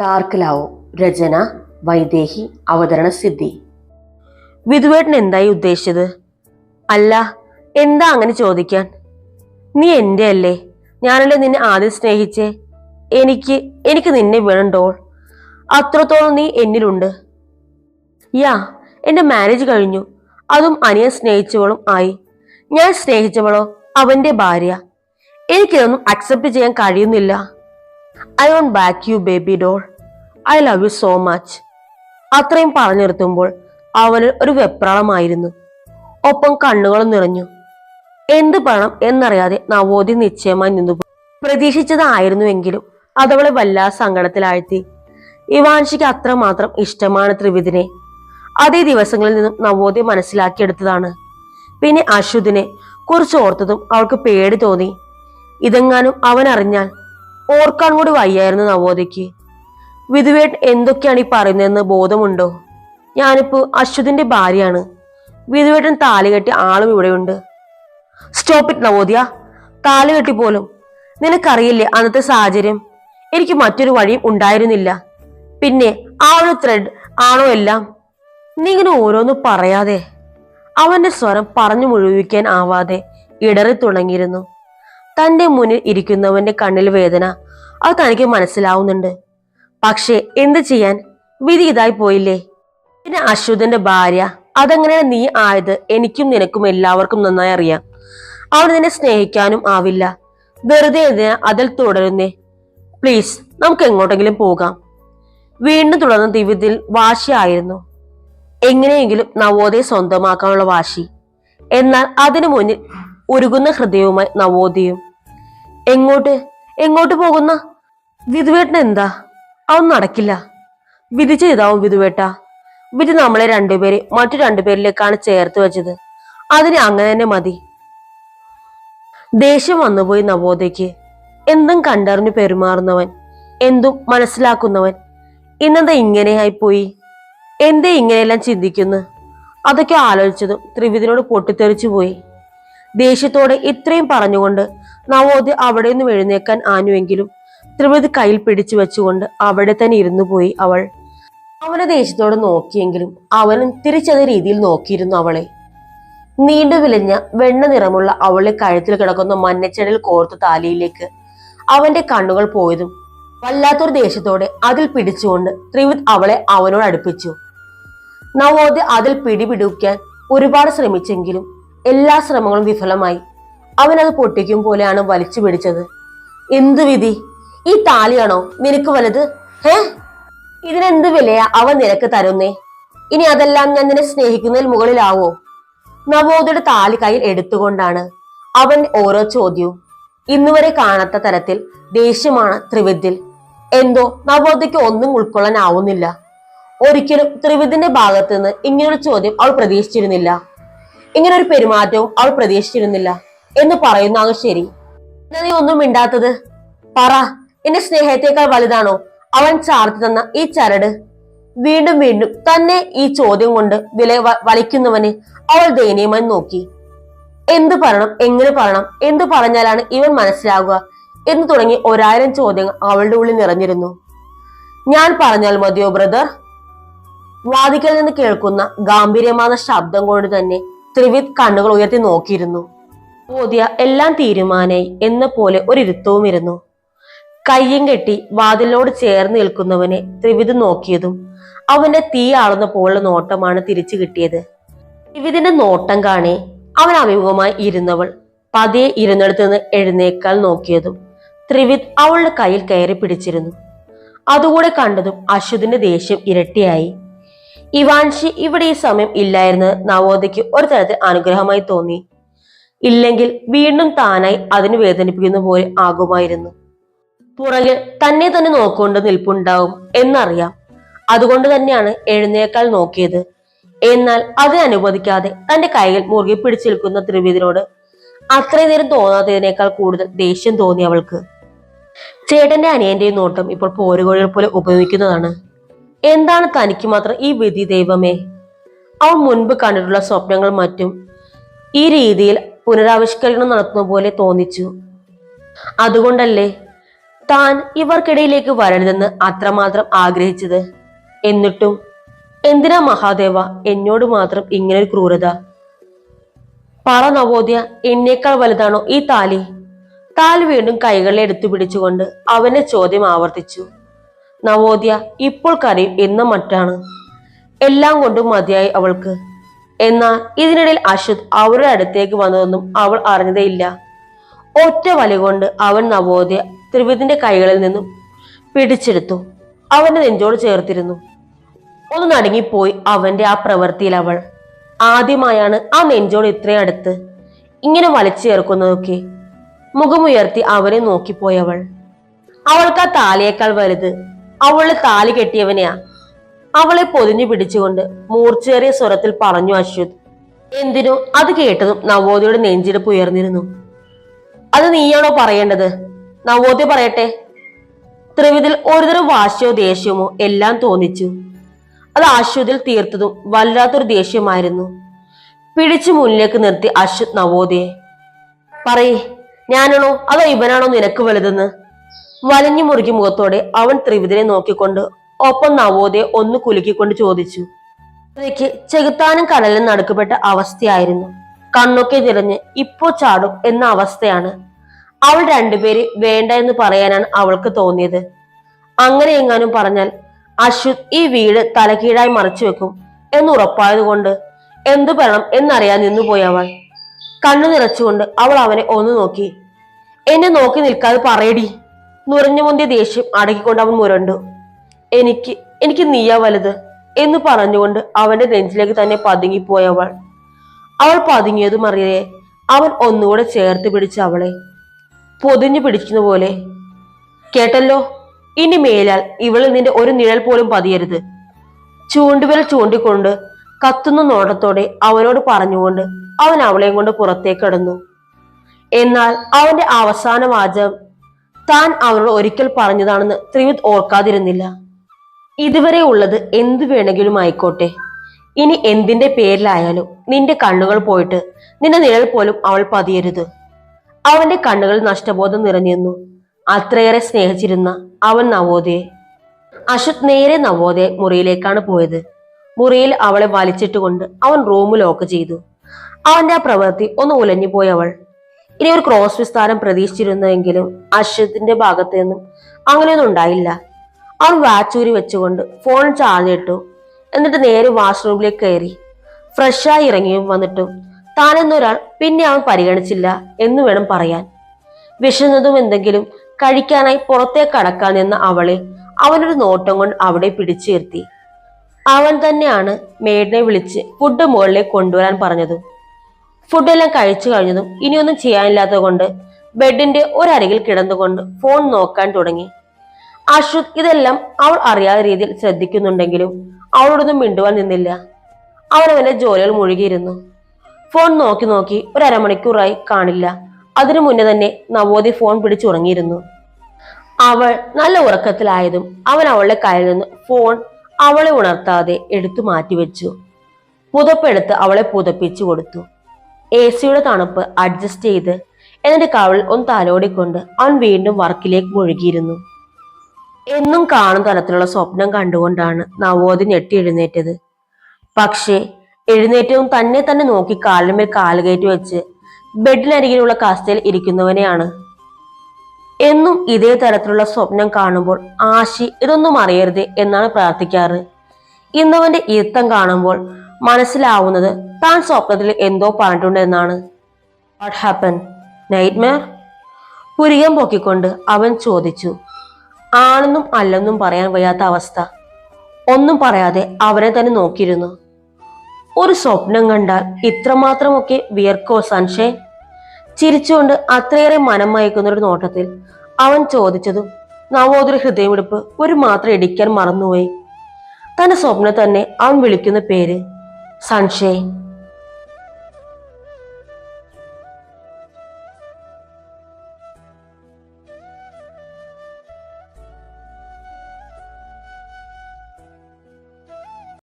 Dark Lao രചന വൈദേഹി അവതരണ സിദ്ധി വിധുവേട്ടൻ എന്തായി ഉദ്ദേശിച്ചത്? അല്ല എന്താ അങ്ങനെ ചോദിക്കാൻ? നീ എന്റെ അല്ലേ ഞാനല്ലേ നിന്നെ ആദ്യം സ്നേഹിച്ചേ? എനിക്ക് എനിക്ക് നിന്നെ വേണ്ടോൾ അത്രത്തോളം നീ എന്നിലുണ്ട്. യാ എന്റെ മാരേജ് കഴിഞ്ഞു. അതും അനിയൻ സ്നേഹിച്ചവളും ആയി. ഞാൻ സ്നേഹിച്ചവളോ? അവന്റെ ഭാര്യ. എനിക്കിതൊന്നും അക്സെപ്റ്റ് ചെയ്യാൻ കഴിയുന്നില്ല. I won't back you baby doll I love you so much അത്രയും പറഞ്ഞു നിർത്തുമ്പോൾ അവന് ഒരു വെപ്രാളമായിരുന്നു. ഒപ്പം കണ്ണുകളും നിറഞ്ഞു. എന്ത് പണം എന്നറിയാതെ നവോദി നിശ്ചയമായി നിന്നു പ്രതീക്ഷിച്ചതായിരുന്നുവെങ്കിലും അതവളെ വല്ലാ സങ്കടത്തിലാഴ്ത്തി. ഇവാൻഷിക്ക് അത്രമാത്രം ഇഷ്ടമാണ് ത്രിവിധിനെ. അതേ ദിവസങ്ങളിൽ നിന്നും നവോദയ മനസ്സിലാക്കിയെടുത്തതാണ്. പിന്നെ അശ്വതിനെ കുറിച്ച് ഓർത്തതും അവൾക്ക് പേടി തോന്നി. ഇതെങ്ങാനും അവൻ അറിഞ്ഞാൽ ഓർക്കാൻ കൂടി വയ്യായിരുന്നു നവോദയ്ക്ക്. വിധുവേട്ട് എന്തൊക്കെയാണ് ഈ പറയുന്നതെന്ന് ബോധമുണ്ടോ? ഞാനിപ്പോ അശ്വതിന്റെ ഭാര്യയാണ്. വിധുവേട്ടൻ താലി കെട്ടി ആളും ഇവിടെയുണ്ട്. Stop it Navodaya. താലി കെട്ടി പോലും. നിനക്കറിയില്ലേ അന്നത്തെ സാഹചര്യം? എനിക്ക് മറ്റൊരു വഴിയും ഉണ്ടായിരുന്നില്ല. പിന്നെ ആ ഒരു ത്രെഡ് ആണോ എല്ലാം? നീ ഇങ്ങനെ ഓരോന്ന് പറയാതെ. അവന്റെ സ്വരം പറഞ്ഞു മുഴുവിക്കാൻ ആവാതെ ഇടറി തുടങ്ങിയിരുന്നു തന്റെ മുന്നിൽ ഇരിക്കുന്നവന്റെ കണ്ണിൽ വേദന. അത് തനിക്ക് മനസ്സിലാവുന്നുണ്ട്. പക്ഷേ എന്ത് ചെയ്യാൻ? വിധി ഇതായി പോയില്ലേ? പിന്നെ അശ്വതന്റെ ഭാര്യ അതങ്ങനെ നീ ആയത്? എനിക്കും നിനക്കും എല്ലാവർക്കും നന്നായി അറിയാം. അവൾ നിന്നെ സ്നേഹിക്കാനും ആവില്ല. വെറുതെ അതിൽ തുടരുന്നേ? പ്ലീസ് നമുക്ക് എങ്ങോട്ടെങ്കിലും പോകാം. വീണ്ടും തുടർന്ന ദിവ്യത്തിൽ വാശിയായിരുന്നു എങ്ങനെയെങ്കിലും നവോദയ സ്വന്തമാക്കാനുള്ള വാശി. എന്നാൽ അതിനു മുന്നിൽ ഉരുകുന്ന ഹൃദയവുമായി നവോദയും എങ്ങോട്ട്? എങ്ങോട്ട് പോകുന്ന? വിധുവേട്ടൻ എന്താ? അവൻ നടക്കില്ല. വിധി ചെയ്താവും വിധുവേട്ട. വിധി നമ്മളെ രണ്ടുപേരെ മറ്റു രണ്ടുപേരിലേക്കാണ് ചേർത്ത് വെച്ചത്. അതിന് അങ്ങനെ തന്നെ മതി. ദേഷ്യം വന്നുപോയി നവോദയ്ക്ക്. എന്തും കണ്ടറിഞ്ഞു പെരുമാറുന്നവൻ എന്തും മനസ്സിലാക്കുന്നവൻ. ഇന്നെന്താ ഇങ്ങനെയായി പോയി എന്തേ ഇങ്ങനെയെല്ലാം ചിന്തിക്കുന്നു? അതൊക്കെ ആലോചിച്ചതും ത്രിവിധിനോട് പൊട്ടിത്തെറിച്ചു പോയി ദേഷ്യത്തോടെ ഇത്രയും പറഞ്ഞുകൊണ്ട് നവോദയ അവിടെ നിന്ന് എഴുന്നേക്കാൻ ആനുവെങ്കിലും ത്രിപതി കയ്യിൽ പിടിച്ചു വെച്ചുകൊണ്ട് അവിടെ തന്നെ ഇരുന്നു പോയി അവൾ. അവനെ ദേഷ്യത്തോടെ നോക്കിയെങ്കിലും അവനും തിരിച്ചതേ രീതിയിൽ നോക്കിയിരുന്നു അവളെ. നീണ്ടു വിലഞ്ഞ വെണ്ണ നിറമുള്ള അവളെ കഴുത്തിൽ കിടക്കുന്ന മഞ്ഞച്ചെടിൽ കോർത്ത താലിയിലേക്ക് അവന്റെ കണ്ണുകൾ പോയതും വല്ലാത്തൊരു ദേഷ്യത്തോടെ അതിൽ പിടിച്ചുകൊണ്ട് ത്രിവിത് അവളെ അവനോട് അടുപ്പിച്ചു. നവോദയ അതിൽ പിടിപിടിക്കാൻ ഒരുപാട് ശ്രമിച്ചെങ്കിലും എല്ലാ ശ്രമങ്ങളും വിഫലമായി. അവൻ അത് പൊട്ടിക്കും പോലെയാണ് വലിച്ചു പിടിച്ചത്. എന്ത് വിധി? ഈ താലിയാണോ നിനക്ക് വലുത്? ഏ ഇതിനെന്ത് വിലയാ അവൻ നിനക്ക് തരുന്നേ? ഇനി അതെല്ലാം ഞാൻ നിന്നെ സ്നേഹിക്കുന്നതിൽ മുകളിലാവോ? നവോദയുടെ താലി കയ്യിൽ എടുത്തുകൊണ്ടാണ് അവൻ ഓരോ ചോദ്യവും. ഇന്നുവരെ കാണാത്ത തരത്തിൽ ദേഷ്യമാണ് ത്രിവിദ്യിൽ എന്തോ നവോദയ്ക്ക് ഒന്നും ഉൾക്കൊള്ളാൻ ആവുന്നില്ല ഒരിക്കലും ത്രിവിദിന്റെ ഭാഗത്തുനിന്ന് ഇങ്ങനൊരു ചോദ്യം അവൾ പ്രതീക്ഷിച്ചിരുന്നില്ല. ഇങ്ങനൊരു പെരുമാറ്റവും അവൾ പ്രതീക്ഷിച്ചിരുന്നില്ല. എന്ന് പറയുന്നതാണ് ശരി. നീ ഒന്നും മിണ്ടാത്തത്? പറ. എന്റെ സ്നേഹത്തെക്കാൾ വലുതാണോ അവൻ ചാർത്തി തന്ന ഈ ചരട്? വീണ്ടും വീണ്ടും തന്നെ ഈ ചോദ്യം കൊണ്ട് വില വലിക്കുന്നവനെ അവൾ ദയനീയമായി നോക്കി. എന്ത് പറയണം? എങ്ങനെ പറയണം? എന്ത് പറഞ്ഞാലാണ് ഇവൻ മനസ്സിലാകുക എന്ന് തുടങ്ങി ഒരായിരം ചോദ്യങ്ങൾ അവളുടെ ഉള്ളിൽ നിറഞ്ഞിരുന്നു. ഞാൻ പറഞ്ഞാൽ മതിയോ ബ്രദർ? വാദിക്കൽ നിന്ന് കേൾക്കുന്ന ഗാംഭീര്യമായ ശബ്ദം കൊണ്ട് തന്നെ ത്രിവിത് കണ്ണുകൾ ഉയർത്തി നോക്കിയിരുന്നു. ബോധ്യ എല്ലാം തീരുമാനായി എന്ന പോലെ ഒരു ഇരുത്തവും ഇരുന്നു കയ്യും കെട്ടി വാതിലിനോട് ചേർന്ന് നിൽക്കുന്നവനെ ത്രിവിധ നോക്കിയതും അവന്റെ തീ ആളുന്ന പോലുള്ള നോട്ടമാണ് തിരിച്ചു കിട്ടിയത്. ത്രിവിധിന്റെ നോട്ടം കാണെ അവൻ അഭിമുഖമായി ഇരുന്നവൾ പതിയെ ഇരുന്നിടത്ത് നിന്ന് എഴുന്നേക്കാൾ നോക്കിയതും ത്രിവിദ് അവളുടെ കയ്യിൽ കയറി പിടിച്ചിരുന്നു. അതുകൂടെ കണ്ടതും അശ്വതിന്റെ ദേഷ്യം ഇരട്ടിയായി. ഇവാൻഷി ഇവിടെ ഈ സമയം ഇല്ലായിരുന്നത് നവോദയ്ക്ക് ഒരു തരത്തിൽ അനുഗ്രഹമായി തോന്നി. ഇല്ലെങ്കിൽ വീണ്ടും താനായി അതിന് വേദനിപ്പിക്കുന്ന പോലെ ആകുമായിരുന്നു. പുറകിൽ തന്നെ തന്നെ നോക്കൊണ്ട് നിൽപ്പുണ്ടാവും എന്നറിയാം. അതുകൊണ്ട് തന്നെയാണ് എഴുന്നേക്കാൾ നോക്കിയത്. എന്നാൽ അത് അനുവദിക്കാതെ തന്റെ കൈകൾ മുറുകെ പിടിച്ചു നിൽക്കുന്ന ത്രിവിധിനോട് അത്രയും നേരം തോന്നാത്തതിനേക്കാൾ കൂടുതൽ ദേഷ്യം തോന്നി അവൾക്ക്. ചേട്ടന്റെ അനിയന്റെയും നോട്ടം ഇപ്പോൾ പോരുകോഴികൾ പോലെ ഉപയോഗിക്കുന്നതാണ്. എന്താണ് തനിക്ക് മാത്രം ഈ വിധി ദൈവമേ? അവൻ മുൻപ് കണ്ടിട്ടുള്ള സ്വപ്നങ്ങൾ മറ്റും ഈ രീതിയിൽ പുനരാവിഷ്കരണം നടത്തുന്ന പോലെ തോന്നിച്ചു. അതുകൊണ്ടല്ലേ താൻ ഇവർക്കിടയിലേക്ക് വരരുതെന്ന് അത്രമാത്രം ആഗ്രഹിച്ചത്? എന്നിട്ടും എന്തിനാ മഹാദേവ എന്നോട് മാത്രം ഇങ്ങനൊരു ക്രൂരത? പറ നവോദയ എന്നേക്കാൾ വലുതാണോ ഈ താലി? താൽ വീണ്ടും കൈകളെ എടുത്തു പിടിച്ചുകൊണ്ട് അവന്റെ ചോദ്യം ആവർത്തിച്ചു. നവോദ്യ ഇപ്പോൾ കരയും എന്ന മറ്റാണ് എല്ലാം കൊണ്ടും മതിയായി അവൾക്ക്. എന്നാൽ ഇതിനിടയിൽ അശ്വത് അവരുടെ അടുത്തേക്ക് വന്നതൊന്നും അവൾ അറിഞ്ഞതേയില്ല. ഒറ്റ വലി കൊണ്ട് അവൻ നവോദയ ത്രിവിധിന്റെ കൈകളിൽ നിന്നും പിടിച്ചെടുത്തു. അവന്റെ നെഞ്ചോട് ചേർത്തിരുന്നു. ഒന്ന് നടുങ്ങിപ്പോയി അവന്റെ ആ പ്രവൃത്തിയിൽ അവൾ. ആദ്യമായാണ് ആ നെഞ്ചോട് ഇത്രയും അടുത്ത് ഇങ്ങനെ വലിച്ചേർക്കുന്നതൊക്കെ മുഖമുയർത്തി അവനെ നോക്കിപ്പോയവൾ അവൾക്ക് ആ താലിയേക്കാൾ വലുത്. അവളെ താലി കെട്ടിയവനെയാ. അവളെ പൊതിഞ്ഞു പിടിച്ചുകൊണ്ട് മൂർച്ചേറിയ സ്വരത്തിൽ പറഞ്ഞു അശ്വത്. എന്തിനു? അത് കേട്ടതും നവോദയുടെ നെഞ്ചിടിപ്പ് ഉയർന്നിരുന്നു. അത് നീയാണോ പറയേണ്ടത്? നവോദയ പറയട്ടെ. ത്രിവിധിൽ ഒരുതരം വാശിയോ ദേഷ്യമോ എല്ലാം തോന്നിച്ചു. അത് അശ്വതിൽ തീർത്തതും വല്ലാത്തൊരു ദേഷ്യമായിരുന്നു. പിടിച്ചു മുന്നിലേക്ക് നിർത്തി അശ്വത് നവോദയെ. പറയേ ഞാനാണോ? അതോ ഇവനാണോ നിനക്ക് വലുതെന്ന്? വലിഞ്ഞു മുറുകി മുഖത്തോടെ അവൻ ത്രിവിധിനെ നോക്കിക്കൊണ്ട് ഒപ്പം നവോദയ ഒന്ന് കുലുക്കിക്കൊണ്ട് ചോദിച്ചു. ത്രിക്ക് ചെകുത്താനും കടലും നടുക്കപ്പെട്ട അവസ്ഥയായിരുന്നു. കണ്ണൊക്കെ നിറഞ്ഞ് ഇപ്പോ ചാടും എന്ന അവസ്ഥയാണ്. അവൾ രണ്ടുപേര് വേണ്ട എന്ന് പറയാനാണ് അവൾക്ക് തോന്നിയത്. അങ്ങനെ എങ്ങാനും പറഞ്ഞാൽ അശ്വത് ഈ വീട് തലകീഴായി മറച്ചു വെക്കും എന്ന് ഉറപ്പായതുകൊണ്ട് എന്തു പറയണം എന്നറിയാൻ നിന്നുപോയി അവൾ. കണ്ണു നിറച്ചുകൊണ്ട് അവൾ അവനെ ഒന്ന് നോക്കി. എന്നെ നോക്കി നിൽക്കാതെ പറയടി. നുറഞ്ഞു മുന്തിയ ദേഷ്യം അടക്കിക്കൊണ്ട് അവൻ മുരണ്ടു. എനിക്ക് എനിക്ക് നീയാ വലുത് എന്ന് പറഞ്ഞുകൊണ്ട് അവന്റെ നെഞ്ചിലേക്ക് തന്നെ പതുങ്ങിപ്പോയവൾ അവൾ. പതുങ്ങിയതും അറിയേ അവൻ ഒന്നുകൂടെ ചേർത്ത് പിടിച്ച അവളെ പൊതിഞ്ഞു പിടിക്കുന്ന പോലെ. കേട്ടല്ലോ ഇനി മേലാൽ ഇവളിൽ നിന്റെ ഒരു നിഴൽ പോലും പതിയരുത്. ചൂണ്ടുവിരൽ ചൂണ്ടിക്കൊണ്ട് കത്തുന്ന നോട്ടത്തോടെ അവനോട് പറഞ്ഞുകൊണ്ട് അവൻ അവളെയും കൊണ്ട് പുറത്തേക്ക് കടന്നു. എന്നാൽ അവന്റെ അവസാന വാചകം താൻ അവനോട് ഒരിക്കൽ പറഞ്ഞതാണെന്ന് ത്രിവിത് ഓർക്കാതിരുന്നില്ല. ഇതുവരെ ഉള്ളത് എന്തു വേണമെങ്കിലും ആയിക്കോട്ടെ. ഇനി എന്തിന്റെ പേരിലായാലും നിന്റെ കണ്ണുകൾ പോയിട്ട് നിന്റെ നിഴൽ പോലും അവൾ പതിയരുത്. അവന്റെ കണ്ണുകൾ നഷ്ടബോധം നിറഞ്ഞിരുന്നു. അത്രയേറെ സ്നേഹിച്ചിരുന്ന അവൻ നവോദയെ. അശ്വത് നേരെ നവോദയ മുറിയിലേക്കാണ് പോയത്. മുറിയിൽ അവളെ വലിച്ചിട്ടുകൊണ്ട് അവൻ റൂം ലോക്ക് ചെയ്തു. അവന്റെ ആ പ്രവൃത്തി ഒന്ന് ഉലഞ്ഞു പോയി അവൾ. ഇനി ഒരു ക്രോസ് വിസ്താരം പ്രതീക്ഷിച്ചിരുന്നെങ്കിലും അശ്വത്തിന്റെ ഭാഗത്തു നിന്നും അങ്ങനെയൊന്നും ഉണ്ടായില്ല. അവൻ വാച്ചൂരി വെച്ചുകൊണ്ട് ഫോൺ ചാർജ് എന്നിട്ട് നേരെ വാഷ്റൂമിലേക്ക് കയറി. ഫ്രഷായി ഇറങ്ങിയും വന്നിട്ടും താനെന്നൊരാൾ പിന്നെ അവൻ പരിഗണിച്ചില്ല എന്ന് വേണം പറയാൻ. വിശന്നതും എന്തെങ്കിലും കഴിക്കാനായി പുറത്തേക്ക് കടക്കാൻ നിന്ന അവളെ അവനൊരു നോട്ടം കൊണ്ട് അവിടെ പിടിച്ചിരുത്തി അവൻ തന്നെയാണ് മേഡിനെ വിളിച്ച് ഫുഡ് മുകളിലേക്ക് കൊണ്ടുവരാൻ പറഞ്ഞതും. ഫുഡെല്ലാം കഴിച്ചു കഴിഞ്ഞതും ഇനിയൊന്നും ചെയ്യാനില്ലാത്തത് കൊണ്ട് ബെഡിന്റെ ഒരരികിൽ കിടന്നുകൊണ്ട് ഫോൺ നോക്കാൻ തുടങ്ങി. അശ്വത് ഇതെല്ലാം അവൾ അറിയാത്ത രീതിയിൽ ശ്രദ്ധിക്കുന്നുണ്ടെങ്കിലും അവളോടൊന്നും മിണ്ടുവാൻ നിന്നില്ല. അവൻ അവന്റെ ജോലികൾ മുഴുകിയിരുന്നു. ഫോൺ നോക്കി നോക്കി ഒരു അരമണിക്കൂറായി കാണില്ല. അതിനു മുന്നേ തന്നെ നവോദി ഫോൺ പിടിച്ചുറങ്ങിയിരുന്നു അവൾ നല്ല ഉറക്കത്തിലായതും അവൻ അവളുടെ കയ്യിൽ നിന്ന് ഫോൺ അവളെ ഉണർത്താതെ എടുത്തു മാറ്റിവെച്ചു പുതപ്പെടുത്ത് അവളെ പുതപ്പിച്ചു കൊടുത്തു. എ സിയുടെ തണുപ്പ് അഡ്ജസ്റ്റ് ചെയ്ത് എന്നിട്ട് കവളിൽ ഒന്ന് തലോടിക്കൊണ്ട് അവൻ വീണ്ടും വർക്കിലേക്ക് മുഴുകിയിരുന്നു. എന്നും കാണും തരത്തിലുള്ള സ്വപ്നം കണ്ടുകൊണ്ടാണ് നവോദി ഞെട്ടി എഴുന്നേറ്റത്. പക്ഷേ എഴുന്നേറ്റവും തന്നെ തന്നെ നോക്കി കാലിന്മേൽ കാലുകയറ്റി വെച്ച് ബെഡിനരികിലുള്ള കസ്റ്റയിൽ ഇരിക്കുന്നവനെയാണ്. എന്നും ഇതേ തരത്തിലുള്ള സ്വപ്നം കാണുമ്പോൾ ആശി ഇതൊന്നും അറിയരുത് എന്നാണ് പ്രാർത്ഥിക്കാറ്. ഇന്നവന്റെ ഇരുത്തം കാണുമ്പോൾ മനസ്സിലാവുന്നത് താൻ സ്വപ്നത്തിൽ എന്തോ പറഞ്ഞിട്ടുണ്ട് എന്നാണ്. What happen? നൈറ്റ് മേർ പുരികം പൊക്കിക്കൊണ്ട് അവൻ ചോദിച്ചു. ആണെന്നും അല്ലെന്നും പറയാൻ വയ്യാത്ത അവസ്ഥ. ഒന്നും പറയാതെ അവനെ തന്നെ നോക്കിയിരുന്നു. ഒരു സ്വപ്നം കണ്ടാൽ ഇത്രമാത്രമൊക്കെ വിയർക്കോ സൺഷേ ചിരിച്ചുകൊണ്ട് അത്രയേറെ മനം മയക്കുന്ന ഒരു നോട്ടത്തിൽ അവൻ ചോദിച്ചതും നവോദര ഹൃദയമെടുപ്പ് ഒരു മാത്രം ഇടിക്കാൻ മറന്നുപോയി. തന്റെ സ്വപ്നം തന്നെ അവൻ വിളിക്കുന്ന പേര് സൺഷൈൻ